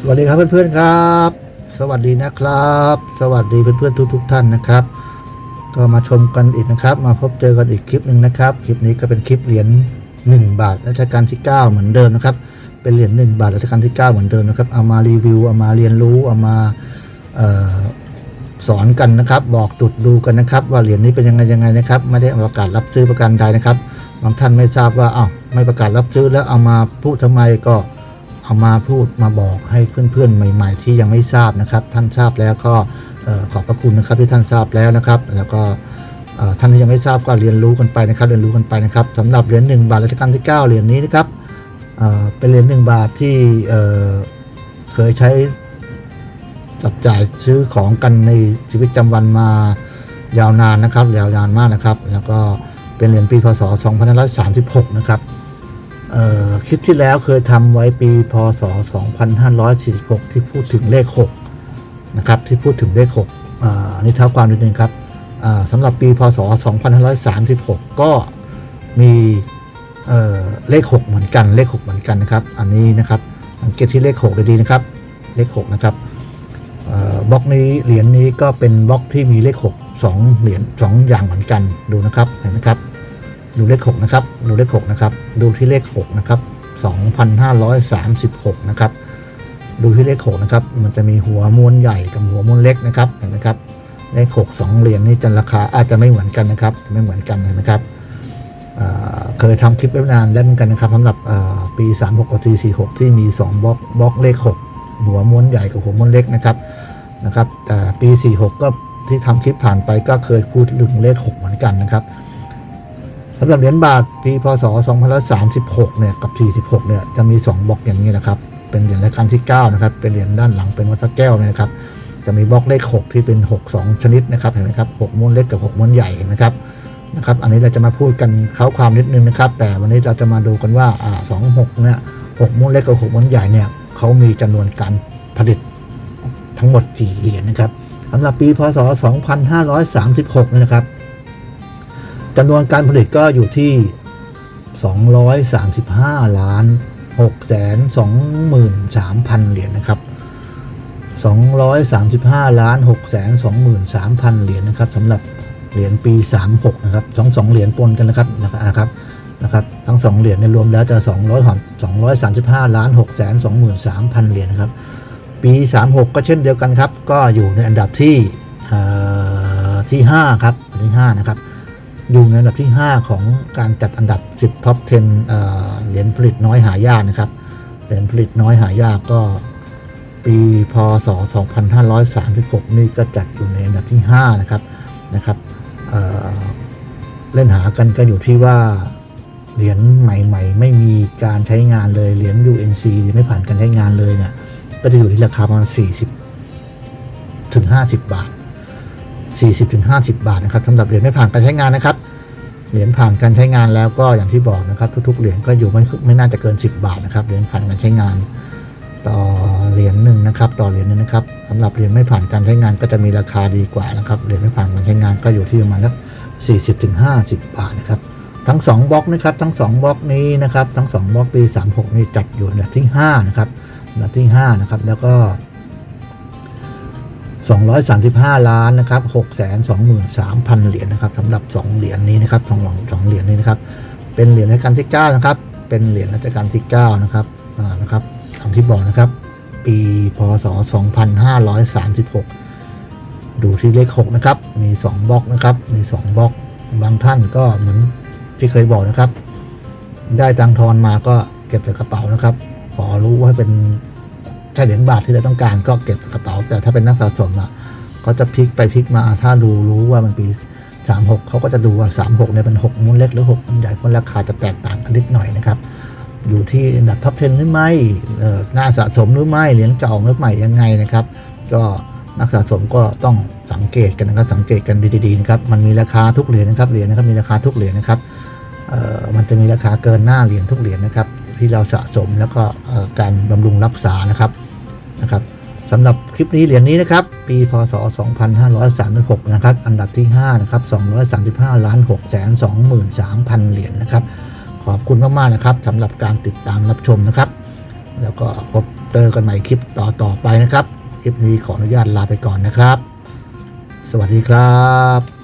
สวัสดีครับเพื่อนๆครับ สวัสดีนะครับ สวัสดีเพื่อนๆทุกๆท่านนะครับ ก็มาชมกันอีกนะครับ มาพบเจอกันอีกคลิปหนึ่งนะครับ คลิปนี้ก็เป็นคลิปเหรียญ1 บาทรัชกาลที่ 9 เหมือนเดิมนะครับ เป็นเหรียญ1บาทรัชกาลที่ 9 เหมือนเดิมนะครับ เอามารีวิว เอามาเรียนรู้ เอามาออสอนกันนะครับ บอกจุดดูกันนะครับ ว่าเหรียญนี้เป็นยังไงยังไงนะครับ ไม่ได้ประกาศรับซื้อประกันใดนะครับ บางท่านไม่ทราบว่า เอ้า ไม่ประกาศรับซื้อแล้วเอามาพูดทำไมก็ เอามาพูดมาบอกให้เพื่อนๆใหม่ ๆ ที่ยังไม่ทราบนะครับ ท่านทราบแล้วก็เอ่อขอบพระคุณนะครับที่ท่านทราบแล้วนะครับ แล้วก็ท่านที่ยังไม่ทราบก็เรียนรู้กันไปนะครับ เรียนรู้กันไปนะครับสำหรับเหรียญหนึ่งบาทรัชกาลที่ 9 เหรียญนี้นะครับเป็นเหรียญหนึ่งบาทที่เคยใช้จับจ่ายซื้อของกันในชีวิตประจำวันมายาวนานนะครับยาวนานมากนะครับ แล้วก็เป็นเหรียญปีพศ 2536 นะครับ คลิปที่แล้วเคยทำไว้ปีพศ 2546 ที่พูดถึงเลข 6 นะครับ ที่พูดถึงเลข6อันนี้เท้าความนิดนึงครับสำหรับปีพศ 2536 ก็มีเเลข 6 เหมือนกัน เลข 6 เหมือนกันนะครับ อันนี้นะครับสังเกตที่เลข 6 ดีนะครับ เลข 6 นะครับบล็อกนี้เหรียญนี้ก็เป็นบล็อกที่มีเลข 6 2 เหรียญ2อย่างเหมือนกันดูนะครับเห็นไหมครับ ดูเลข6นะครับดูเลข6นะครับดูที่เลข6นะครับ2,536นะครับดูที่เลข6นะครับมันจะมีหัวม้วนใหญ่กับหัวม้วนเล็กนะครับเห็นไหมครับเลข6 2เหรียญนี่จะราคาอาจจะไม่เหมือนกันนะครับไม่เหมือนกันเห็นไหมครับเคยทำคลิปไว้นานแล้วเหมือนกันนะครับสำหรับปี 36กับปี46 ที่มี 2บล็อกบล็อกเลข 6 หัวม้วนใหญ่กับหัวม้วนเล็กนะครับนะครับแต่ปี 46 ก็ที่ทำคลิปผ่านไปก็เคยพูดถึงเลข 6 เหมือนกันนะครับ สำหรับเหรียญบาทปีพศ2536เนี่ยกับ 46เนี่ยจะมี 2บล็อกอย่างนี้นะครับเป็นเหรียญรัชกาลที่9นะครับเป็นเหรียญด้านหลังเป็นวัดพระแก้วนะครับจะมีบล็อกเลข 6 ที่เป็น 6 2 ชนิดนะครับเห็นไหมครับ6ม้วนเล็กกับ 6ม้วนใหญ่เห็นไหมครับนะครับอันนี้เราจะมาพูดกันเขาความนิดนึงนะครับ แต่วันนี้เราจะมาดูกันว่าอ่า26เนี่ย6ม้วนเล็กกับ 6ม้วนใหญ่เนี่ยเขามีจำนวนการผลิตทั้งหมดกี่เหรียญนะครับสำหรับปีพศ 2536เนี่ยนะครับ จำนวนการผลิตก็อยู่ที่ 235 ล้าน6แสน23,000 เหรียญนะครับ 235 ล้าน6แสน23,000 เหรียญนะครับสำหรับเหรียญปี 36 นะครับสองสองเหรียญปนกันนะครับนะครับนะครับ ทั้ง 2 เหรียญเนี่ยรวมแล้วจะ 200หอน235 ล้าน6แสน23,000 เหรียญนะครับ ปี 36 ก็เช่นเดียวกันครับ ก็อยู่ในอันดับที่เอ่อที่ 5 ครับอันที่ 5 นะครับ อยู่ในอันดับที่ 5 ของการจัดอันดับ 10ท็อป 10 เหรียญผลิตน้อยหายากนะครับ เหรียญผลิตน้อยหายากก็ปีพศ 2536 นี่ก็จัดอยู่ในอันดับที่ 5 นะครับนะครับเเล่นหากันก็อยู่ที่ว่าเหรียญใหม่ ๆ ไม่มีการใช้งานเลยเหรียญ UNC หรือไม่ผ่านการใช้งานเลยเนี่ยก็จะอยู่ที่ราคาประมาณ40 ถึง 50 บาท 40ถึง50 บาทนะครับสำหรับเหรียญไม่ผ่านการใช้งานนะครับ เหรียญผ่านการใช้งานแล้วก็อย่างที่บอกนะครับ ทุกๆเหรียญก็อยู่ไม่ไม่น่าจะเกิน 10 บาทนะครับเหรียญผ่านการใช้งาน ต่อเหรียญหนึ่งนะครับต่อเหรียญหนึงนะครับสำหรับเหรียญไม่ผ่านการใช้งานก็จะมีราคาดีกว่านะครับเหรียญไม่ผ่านการใช้งานก็อยู่ที่ประมาณสัก40ถึง50 บาทนะครับทั้ง2บล็อกนะครับทั้ง2บล็อกนี้นะครับทั้ง2บล็อกปี 36 นี่จัดอยู่อันดับที่5นะครับอันดับที่5นะครับแล้วก็ 235 ล้านนะครับ623,000 เหรียญนะครับสำหรับ 2 เหรียญนี้นะครับสองหลังสองเหรียญนี้นะครับ เป็นเหรียญรัชกาลที่9นะครับ เป็นเหรียญรัชกาลที่9นะครับอ่านะครับคำที่บอกนะครับ ปีพศ 2536 ดูที่เลข 6 นะครับ มี 2บล็อกนะครับ มี 2บล็อกบางท่านก็เหมือนที่เคยบอกนะครับ ได้ตังทอนมาก็เก็บใส่กระเป๋านะครับ พอรู้ว่าเป็น ใช่เหรียญบาทที่เราต้องการก็เก็บกระเป๋า แต่ถ้าเป็นนักสะสมอะเขาจะพลิกไปพลิกมาถ้าดูรู้ว่ามันปี36เขาก็จะดูว่า36เนี่ยเป็น6ม้วนเล็กหรือ6ม้วนใหญ่เพราะราคาจะแตกต่างกันนิดหน่อยนะครับอยู่ที่อันดับท็อป 10 หรือไม่เอ่อน่าสะสมหรือไม่ เหรียญเก่าหรือใหม่ยังไงนะครับ ก็นักสะสมก็ต้องสังเกตกันนะครับ สังเกตกันดีๆนะครับ มันมีราคาทุกเหรียญนะครับ เหรียญนะครับ มีราคาทุกเหรียญนะครับเอ่อมันจะมีราคาเกินหน้าเหรียญทุกเหรียญนะครับ ที่เราสะสมแล้วก็การบำรุงรักษานะครับ นะครับสำหรับคลิปนี้เหรียญนี้นะครับ ปีพศ 2536 นะครับ อันดับที่ 5 นะครับ 235 ล้าน6แสน23,000 เหรียญนะครับ ขอบคุณมาก ๆ นะครับสำหรับการติดตามรับชมนะครับ แล้วก็พบเจอกันใหม่คลิปต่อต่อๆไปนะครับ คลิปนี้ขออนุญาตลาไปก่อนนะครับ สวัสดีครับ